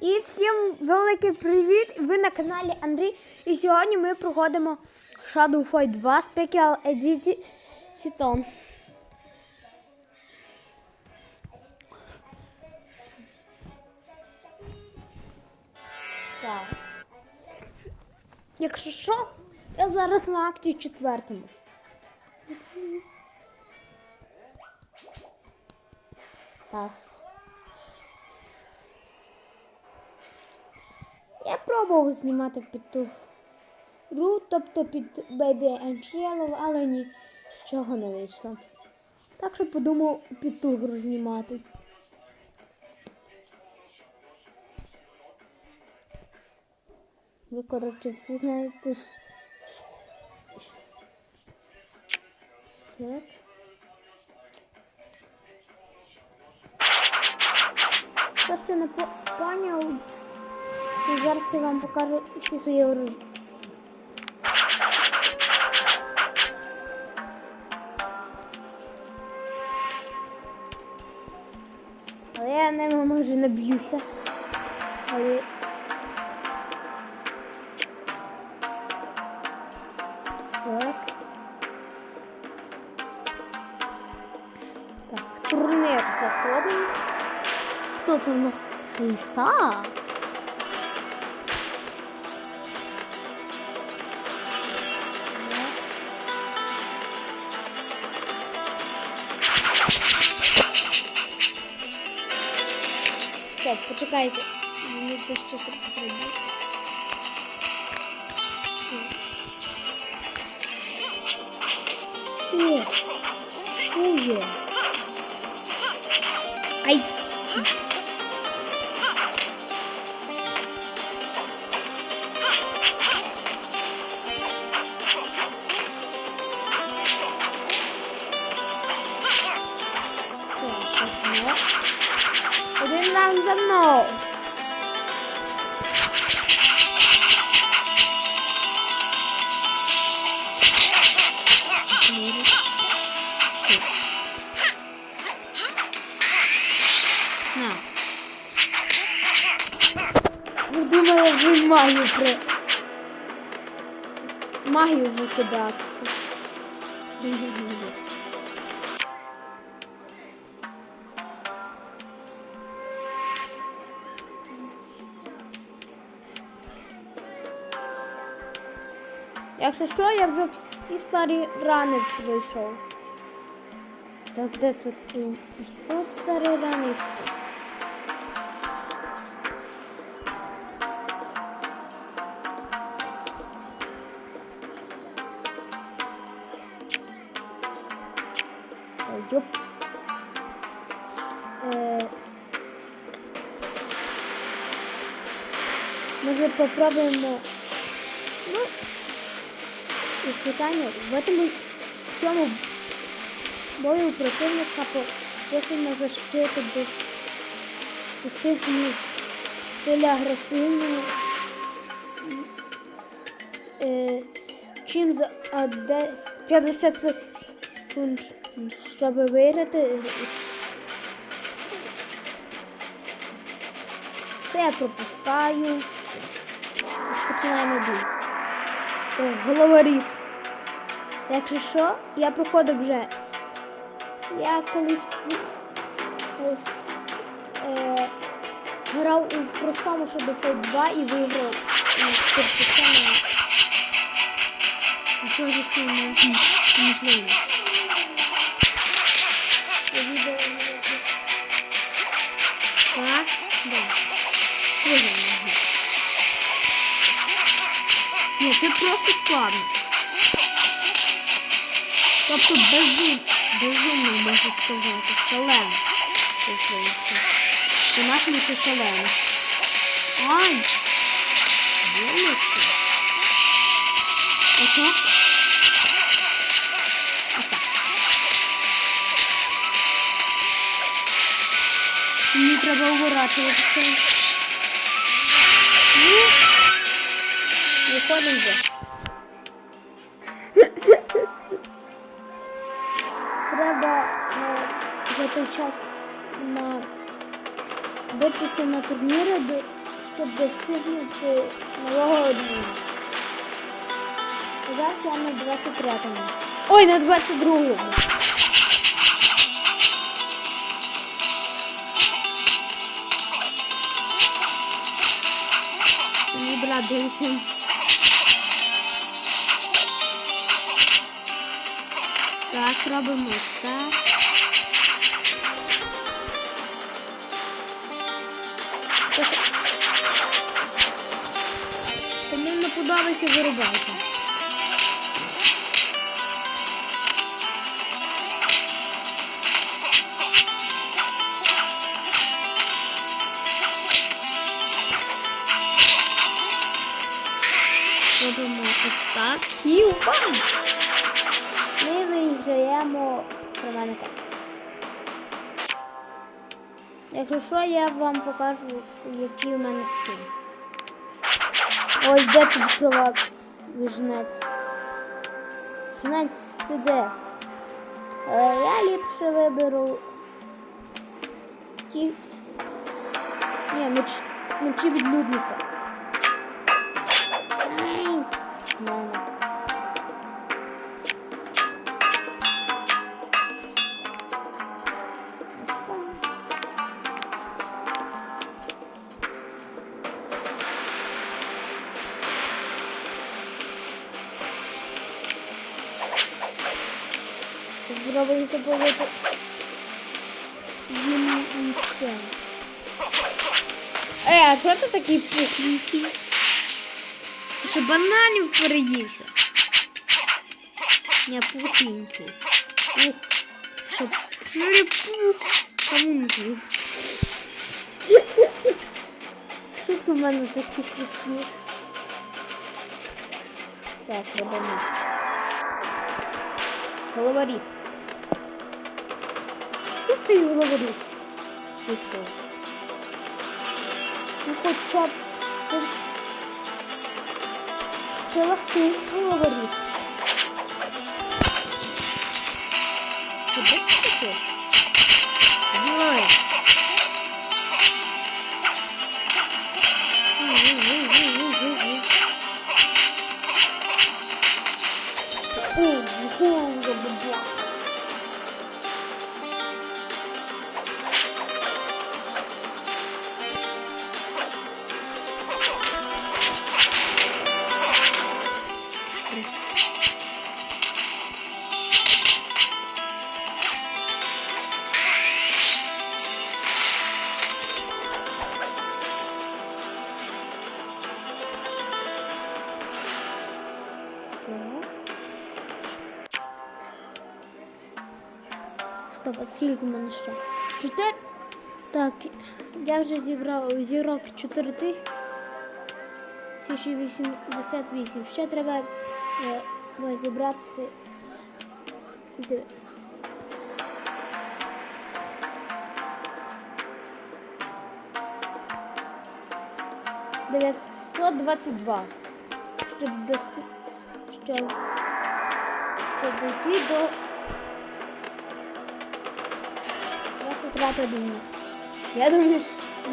І всім великий привіт! Ви на каналі Андрій. І сьогодні ми проходимо Shadow Fight 2 Special Edition. Так. Якщо що, я зараз на акті четвертому. Так. Я пробував знімати під ту гру, тобто під Baby Angel, але нічого не вийшло. Так що подумав під ту гру знімати. Ви, коротше, всі знаєте ж. Так. Хтось це не по- поняв. Ну, зараз я вам покажу всі свої оружия. Але я ними може не б'юся. Але. Так. Так, в турнир заходимо. Хто це у нас? Ліса? Почекайте. Мені тут щось потрібно. О, о, є. Ай. Магію при... Магію викидатися. Якщо що, я вже всі старі рани пройшов. Так, де тут? Сто старі рани. Може попробуємо. Ну, питання в этому в цьому бою противника повишена защита до пустих місць. Біля агресивного. Е, чим за а, десь 50 секунд, щоб виграти. Це я пропускаю. Починаємо бій. О, головоріз. Якщо що, я проходив вже. Я колись е, грав у простому Shadow Fight 2 і виграв персонально. Що ж це неможливо? Я відео Так, да. Виграв. Ні, це просто складно. Тобто безум, безумно можу сказати. Шалено. По-нашому це шалено. Ай! Очок. Ось так. Мені треба уворачуватися. Ну, Виходимо вже. Треба е, за той час на битися на турніри, де щоб достигнути нового рівня. Зараз я на 23-му. Ой, на 22-му. Це мій брат дивився. Робимо ось так. Кому не подобається, вирубайте. Робимо ось так. І бам! Ми виграємо кровеника. Якщо що, я вам покажу, який у мене скін. Ой, де тут крова жнець? Жнець, ти де? Е, я ліпше виберу ті. Ні, меч, мечі відлюдника. Зробити побити вінцем. Е, а що ти такий пухленький? Ти що бананів переївся? Не пухленький. Ух, ти що припух. Кому не з'їв? Шутки в мене такі смішні. Так, робимо. Головоріз. Що ти головоріз? Ти що? Ну хоча б... це- Це Стоп, скільки в мене ще? Чотири? Так, я вже зібрав зірок 4 тисячі 88. Ще треба е, зібрати. Дев'ятсот двадцять два. Щоб дости... щоб... щоб дійти до 23 дня. Я думаю, що...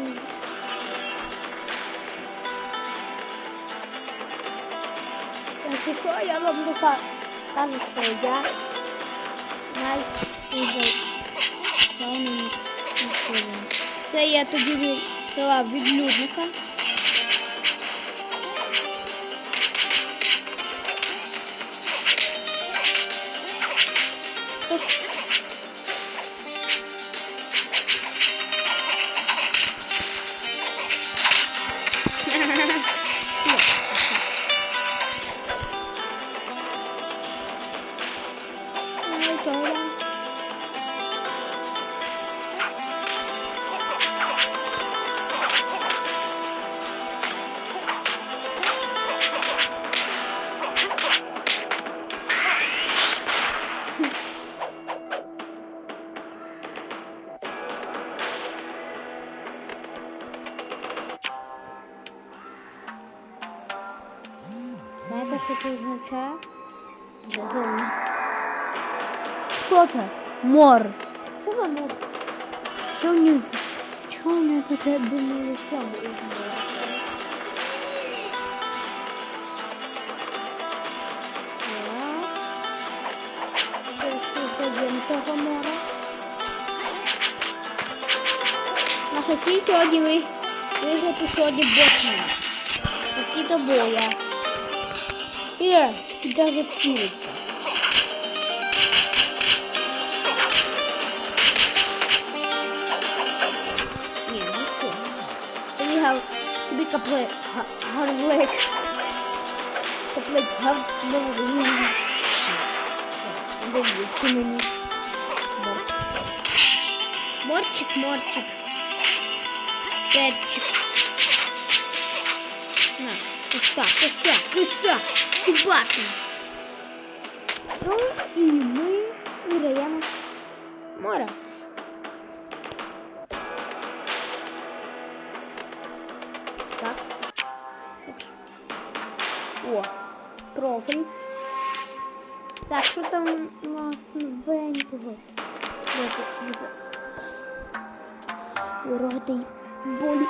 Якщо що, я вам дока- кажу, що я найсильніший. Це я тобі взяла відлюдника. Тож, Ай, Толя. Знаєте, що це означає? Что це? Мор. Що за мор? Що в мене... Чого в мене таке дивне лиця було? Того мора. На хотій сьогодні ви виграти сьогодні бочина. Які то боя. Е, даже зацілиться? Каплик, гарвлик. Каплик, гарвлик. Довідки мені. Мор- Морчик, морчик. Перчик. На, куста, куста, куста. Кубасим. Ну і ми виграємо море. Профіль. Так, що там у нас новенького? Дайте. Болі.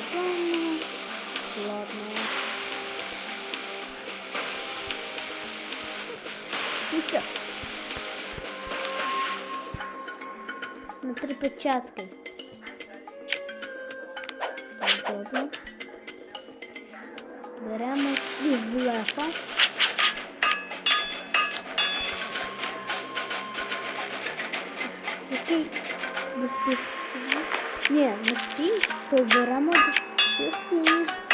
Ладно. Ладно. Ну що? На три печатки. Добре. Беремо і глефа. Стій, то беремо безпечний. Айр.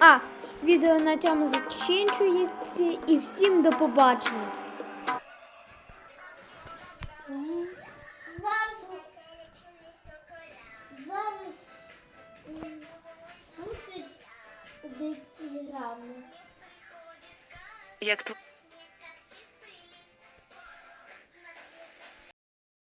А, відео на цьому закінчується і всім до побачення.